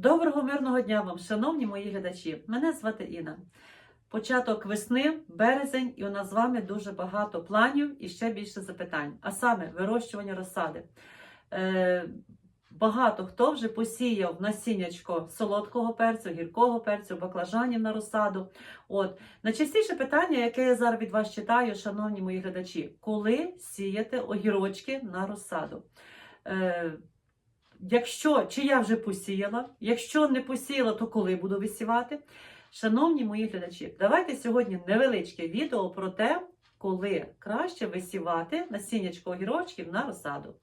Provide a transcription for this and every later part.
Доброго мирного дня вам, шановні мої глядачі. Мене звати Інна. Початок весни, березень, і у нас з вами дуже багато планів і ще більше запитань. А саме вирощування розсади. Е, багато хто вже посіяв насіннячко солодкого перцю, гіркого перцю, баклажанів на розсаду. От найчастіше питання, яке я зараз від вас читаю, шановні мої глядачі, коли сіяти огірочки на розсаду? Е, Якщо чи я вже посіяла, якщо не посіяла, то коли буду висівати? Шановні мої глядачі, давайте сьогодні невеличке відео про те, коли краще висівати насіннячко огірочків на розсаду.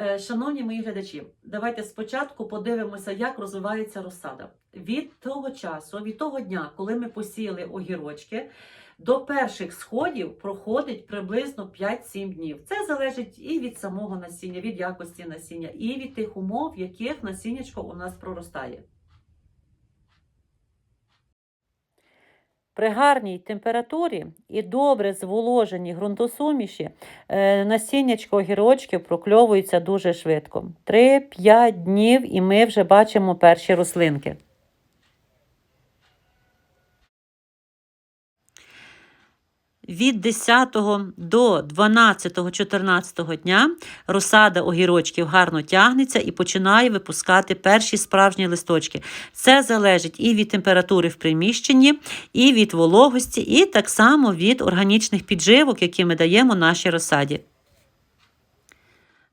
Е, Шановні мої глядачі, давайте спочатку подивимося, як розвивається розсада. Від того часу, від того дня, коли ми посіяли огірочки, до перших сходів проходить приблизно 5-7 днів. Це залежить і від самого насіння, від якості насіння, і від тих умов, в яких насіннячко у нас проростає. При гарній температурі і добре зволожені ґрунтосуміші е, насіннячко огірочків прокльовується дуже швидко. 3-5 днів і ми вже бачимо перші рослинки. Від 10 до 12-14 дня розсада огірочків гарно тягнеться і починає випускати перші справжні листочки. Це залежить і від температури в приміщенні, і від вологості, і так само від органічних підживок, які ми даємо нашій розсаді.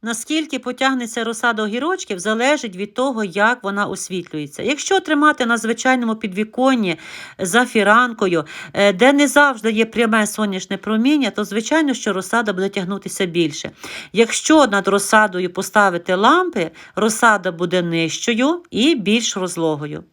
Наскільки потягнеться розсада огірочків, залежить від того, як вона освітлюється. Якщо тримати на звичайному підвіконні за фіранкою, е, де не завжди є пряме сонячне проміння, то звичайно, що розсада буде тягнутися більше. Якщо над розсадою поставити лампи, розсада буде нижчою і більш розлогою.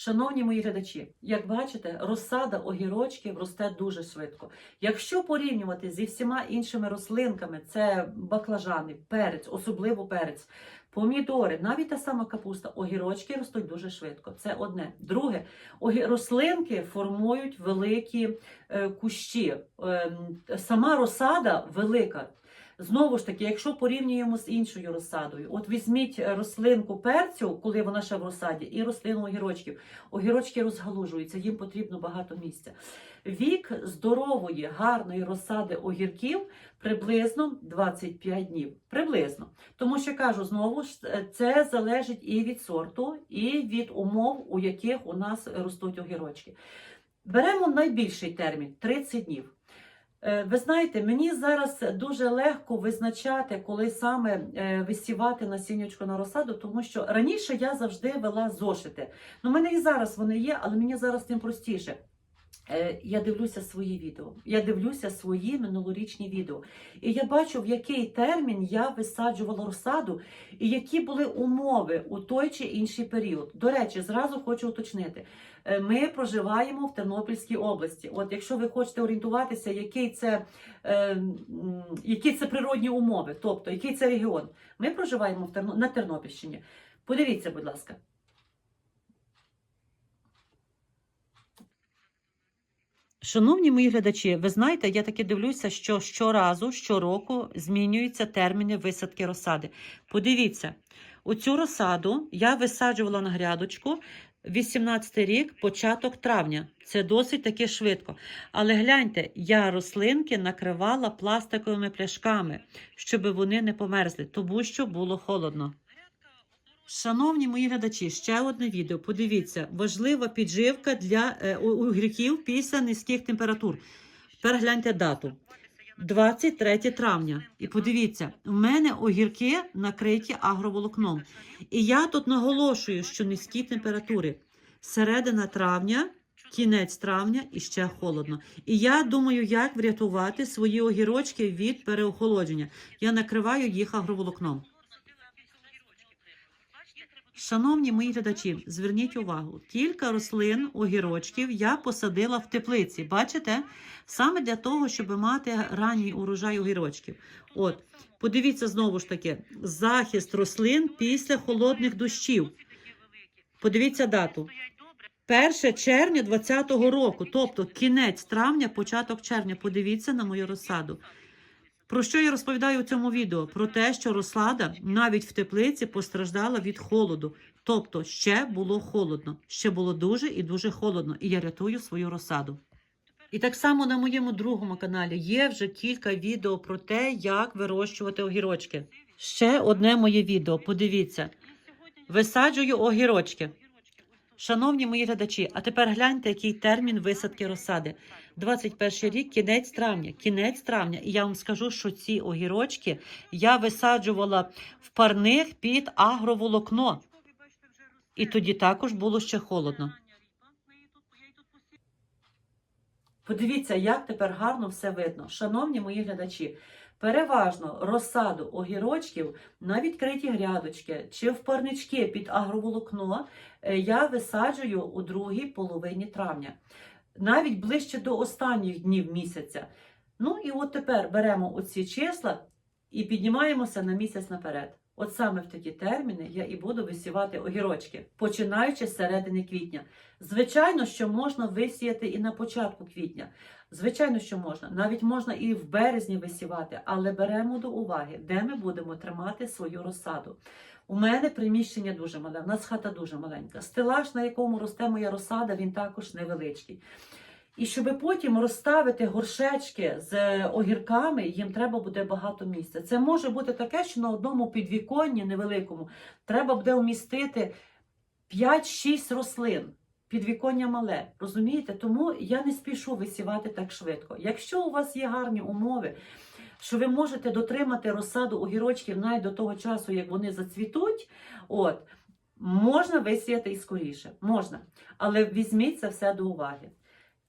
Шановні мої глядачі, як бачите, розсада огірочків росте дуже швидко. Якщо порівнювати зі всіма іншими рослинками, це баклажани, перець, особливо перець, помідори, навіть та сама капуста, огірочки ростуть дуже швидко. Це одне. Друге, рослинки формують великі е, кущі. Ем, сама розсада велика. Знову ж таки, якщо порівнюємо з іншою розсадою, от візьміть е, рослинку перцю, коли вона ще в розсаді, і рослину огірочків. Огірочки розгалужуються, їм потрібно багато місця. Вік здорової, гарної розсади огірків приблизно 25 днів. Приблизно. Тому що кажу знову ж, е, це залежить і від сорту, і від умов, у яких у нас ростуть огірочки. Беремо найбільший термін 30 днів. Е, Ви знаєте, мені зараз дуже легко визначати, коли саме е, висівати насіннячко на розсаду, тому що раніше я завжди вела зошити. Ну, в мене і зараз вони є, але мені зараз тим простіше. Е, Я дивлюся свої відео, я дивлюся свої минулорічні відео. І я бачу, в який термін я висаджувала розсаду, і які були умови у той чи інший період. До речі, зразу хочу уточнити. Е, Ми проживаємо в Тернопільській області. От якщо ви хочете орієнтуватися, який це, е, які це природні умови, тобто який це регіон, ми проживаємо в Терно- на Тернопільщині. Подивіться, будь ласка. Шановні мої глядачі, ви знаєте, я таки дивлюся, що щоразу, щороку змінюються терміни висадки розсади. Подивіться, оцю розсаду я висаджувала на грядочку 18 рік, початок травня. Це досить таки швидко. Але гляньте, я рослинки накривала пластиковими пляшками, щоб вони не померзли, тому що було холодно. Шановні мої глядачі, ще одне відео. Подивіться, важлива підживка для е, у- огірків після низьких температур. Тепер гляньте дату. 23 травня. І подивіться, у мене огірки накриті агроволокном. І я тут наголошую, що низькі температури. Середина травня, кінець травня і ще холодно. І я думаю, як врятувати свої огірочки від переохолодження. Я накриваю їх агроволокном. Шановні мої глядачі, зверніть увагу, кілька рослин огірочків я посадила в теплиці. Бачите? Саме для того, щоб мати ранній урожай огірочків. От, подивіться знову ж таки, захист рослин після холодних дощів. Подивіться дату. 1 червня 2020 року, тобто кінець травня, початок червня. Подивіться на мою розсаду. Про що я розповідаю у цьому відео? Про те, що розсада навіть в теплиці постраждала від холоду. Тобто ще було холодно, ще було дуже і дуже холодно, і я рятую свою розсаду. І так само на моєму другому каналі є вже кілька відео про те, як вирощувати огірочки. Ще одне моє відео. Подивіться, висаджую огірочки. Шановні мої глядачі, а тепер гляньте, який термін висадки розсади. 21 рік, кінець травня. Кінець травня. І я вам скажу, що ці огірочки я висаджувала в парних під агроволокно. І тоді також було ще холодно. Подивіться, як тепер гарно все видно. Шановні мої глядачі, переважно розсаду огірочків на відкриті грядочки чи в парнички під агроволокно е, я висаджую у другій половині травня, навіть ближче до останніх днів місяця. Ну і от тепер беремо оці числа і піднімаємося на місяць наперед. От саме в такі терміни я і буду висівати огірочки, починаючи з середини квітня. Звичайно, що можна висіяти і на початку квітня. Звичайно, що можна. Навіть можна і в березні висівати, але беремо до уваги, де ми будемо тримати свою розсаду. У мене приміщення дуже мале, у нас хата дуже маленька. Стелаж, на якому росте моя розсада, він також невеличкий. І щоб потім розставити горшечки з огірками, їм треба буде багато місця. Це може бути таке, що на одному підвіконні невеликому треба буде вмістити 5-6 рослин. Підвіконня мале, розумієте? Тому я не спішу висівати так швидко. Якщо у вас є гарні умови, що ви можете дотримати розсаду огірочків навіть до того часу, як вони зацвітуть, от, можна висіяти і скоріше. Можна. Але візьміть це все до уваги.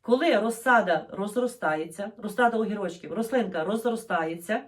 Коли розсада розростається, розсада огірочків, рослинка розростається,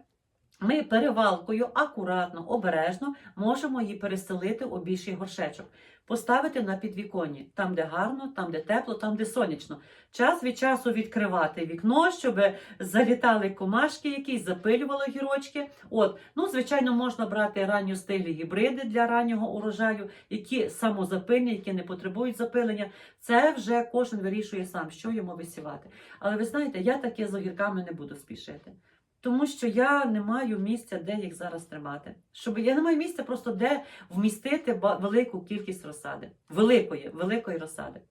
ми перевалкою акуратно, обережно можемо її переселити у більший горшечок, поставити на підвіконні, там, де гарно, там, де тепло, там, де сонячно. Час від часу відкривати вікно, щоб залітали комашки, якісь запилювали гірочки. От, ну, звичайно, можна брати ранньостиглі гібриди для раннього урожаю, які самозапильні, які не потребують запилення. Це вже кожен вирішує сам, що йому висівати. Але ви знаєте, я таке з огірками не буду спішити. Тому що я не маю місця, де їх зараз тримати. Щоб я не маю місця просто де вмістити велику кількість розсади. Великої, великої розсади.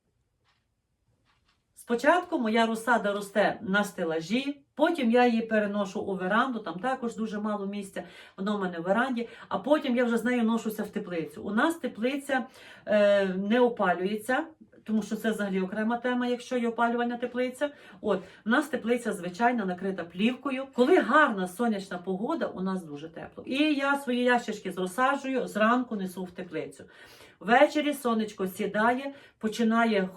Спочатку моя розсада росте на стелажі, потім я її переношу у веранду, там також дуже мало місця, воно в мене в веранді, а потім я вже з нею ношуся в теплицю. У нас теплиця е, не опалюється, тому що це взагалі окрема тема, якщо є опалювальна теплиця. От, у нас теплиця звичайно накрита плівкою. Коли гарна сонячна погода, у нас дуже тепло. І я свої ящички розсаджую, зранку несу в теплицю. Ввечері сонечко сідає, починає е,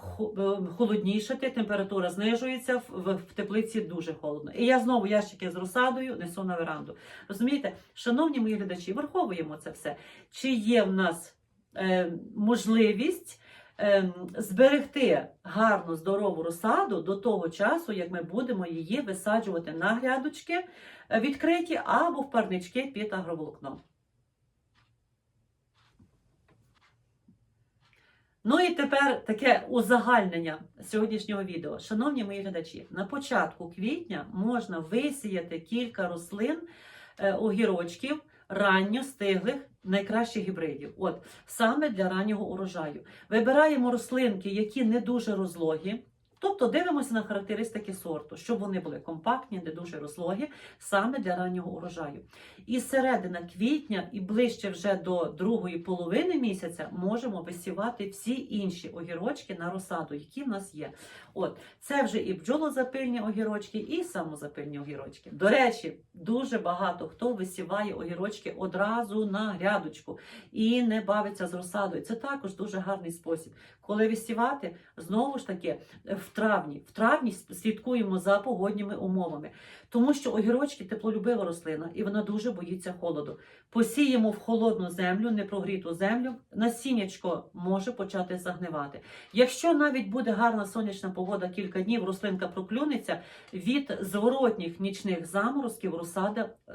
холоднішати, температура знижується, в, в, в теплиці дуже холодно. І я знову ящики з розсадою несу на веранду. Розумієте, шановні мої глядачі, враховуємо це все. Чи є в нас е, можливість зберегти гарну здорову розсаду до того часу, як ми будемо її висаджувати на грядочки е, відкриті або в парнички під агроволокном. Ну і тепер таке узагальнення сьогоднішнього відео. Шановні мої глядачі, на початку квітня можна висіяти кілька рослин е, огірочків ранньо стиглих найкращих гібридів. От саме для раннього урожаю. Вибираємо рослинки, які не дуже розлогі. Тобто дивимося на характеристики сорту, щоб вони були компактні, не дуже розлогі, саме для раннього урожаю. І середина квітня і ближче вже до другої половини місяця можемо висівати всі інші огірочки на розсаду, які в нас є. От це вже і бджолозапильні огірочки, і самозапильні огірочки. До речі, дуже багато хто висіває огірочки одразу на грядочку і не бавиться з розсадою. Це також дуже гарний спосіб. Коли висівати, знову ж таки, в травні. В травні слідкуємо за погодніми умовами, тому що огірочки теплолюбива рослина, і вона дуже боїться холоду. Посіємо в холодну землю, непрогріту землю, насіннячко може почати загнивати. Якщо навіть буде гарна сонячна погода кілька днів, рослинка проклюнеться від зворотніх нічних заморозків, розсада е,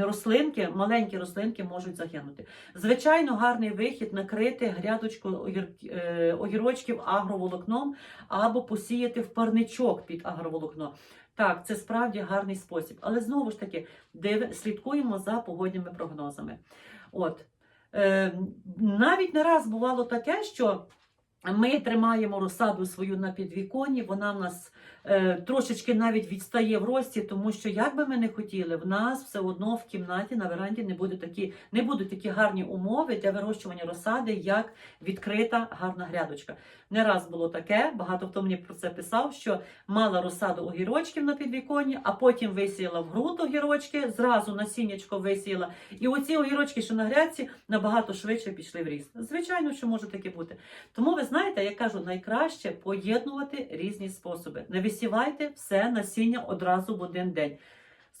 рослинки, маленькі рослинки можуть загинути. Звичайно, гарний вихід накрити грядочку е, огірочків агроволокном або посіяти в парничок під агроволокно. Так, це справді гарний спосіб. Але знову ж таки, див... слідкуємо за погодніми прогнозами. От. Е, навіть не раз бувало таке, що ми тримаємо розсаду свою на підвіконні, вона в нас трошечки навіть відстає в рості, тому що як би ми не хотіли, в нас все одно в кімнаті на веранді не, буде такі, не будуть такі гарні умови для вирощування розсади, як відкрита гарна грядочка. Не раз було таке, багато хто мені про це писав, що мала розсаду огірочків на підвіконні, а потім висіяла в ґрунт огірочки, зразу насіннячко висіяла. І оці огірочки, що на грядці, набагато швидше пішли в ріст. Звичайно, що може таке бути. Тому ви знаєте, я кажу, найкраще поєднувати різні способи. Не висівайте все насіння одразу в один день.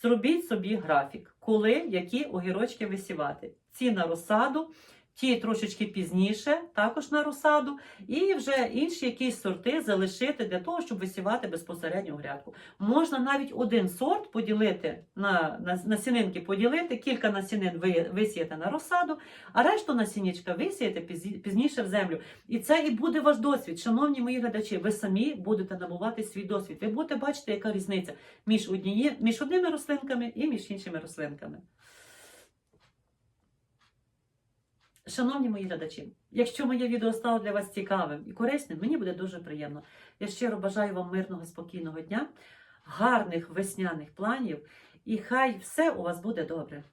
Зробіть собі графік, коли які огірочки висівати. Ці на розсаду, ті трошечки пізніше, також на розсаду, і вже інші якісь сорти залишити для того, щоб висівати безпосередньо грядку. Можна навіть один сорт поділити на, на насінинки, поділити, кілька насінин ви, висіяти на розсаду, а решту насіннячка висіяти пізніше в землю. І це і буде ваш досвід. Шановні мої глядачі, ви самі будете набувати свій досвід. Ви будете бачити, яка різниця між, одніє, між одними рослинками і між іншими рослинками. Шановні мої глядачі, якщо моє відео стало для вас цікавим і корисним, мені буде дуже приємно. Я щиро бажаю вам мирного, спокійного дня, гарних весняних планів, і хай все у вас буде добре.